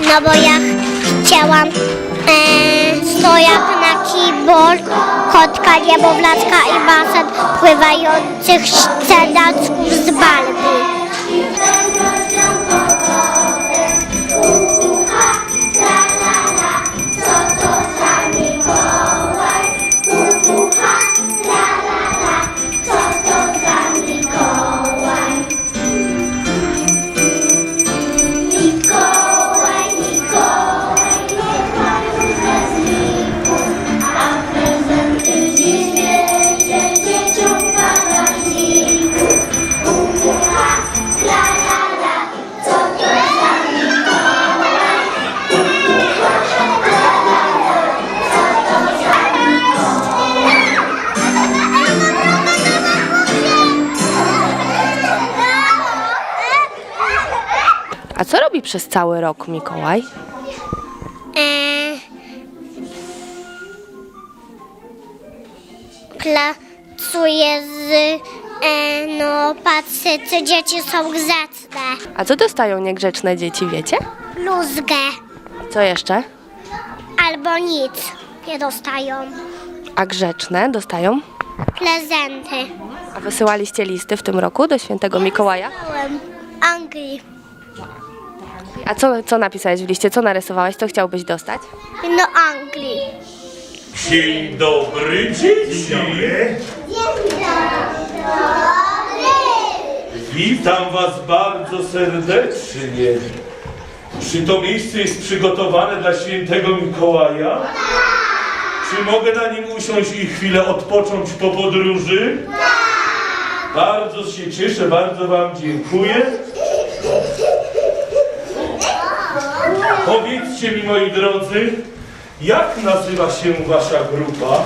No bo ja chciałam e, stojak na keyboard, kotka, niemowlaczka i basen pływających szczeniaczków z Barbie. A co robi przez cały rok Mikołaj? E, pracuje z, e, no patrzę, czy dzieci są grzeczne. A co dostają niegrzeczne dzieci, wiecie? Bluzgę Co jeszcze? albo nic nie dostają. A grzeczne dostają? Prezenty. A wysyłaliście listy w tym roku do świętego Mikołaja? Byłem Anglii. A co, co napisałeś w liście? Co narysowałeś? Co chciałbyś dostać? No Anglii. Dzień dobry, dzieci. Witam was bardzo serdecznie. Czy to miejsce jest przygotowane dla świętego Mikołaja? Czy mogę na nim usiąść i chwilę odpocząć po podróży? Bardzo się cieszę, bardzo wam dziękuję. Powiedzcie mi, moi drodzy, jak nazywa się wasza grupa?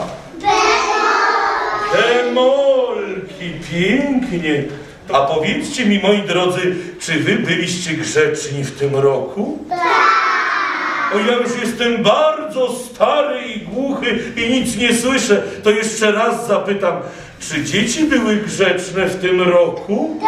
Demolki, pięknie. A powiedzcie mi, moi drodzy, czy wy byliście grzeczni w tym roku? O, ja już jestem bardzo stary i głuchy i nic nie słyszę. To jeszcze raz zapytam, czy dzieci były grzeczne w tym roku?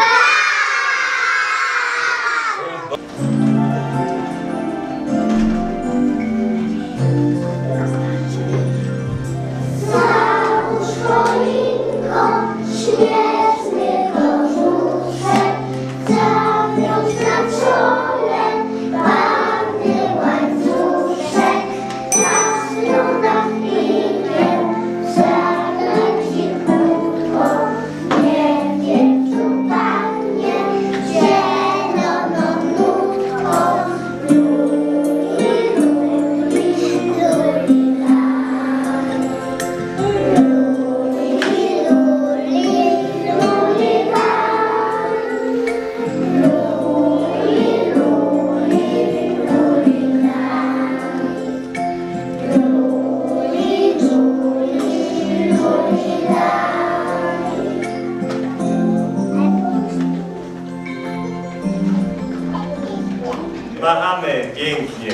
Machamy pięknie.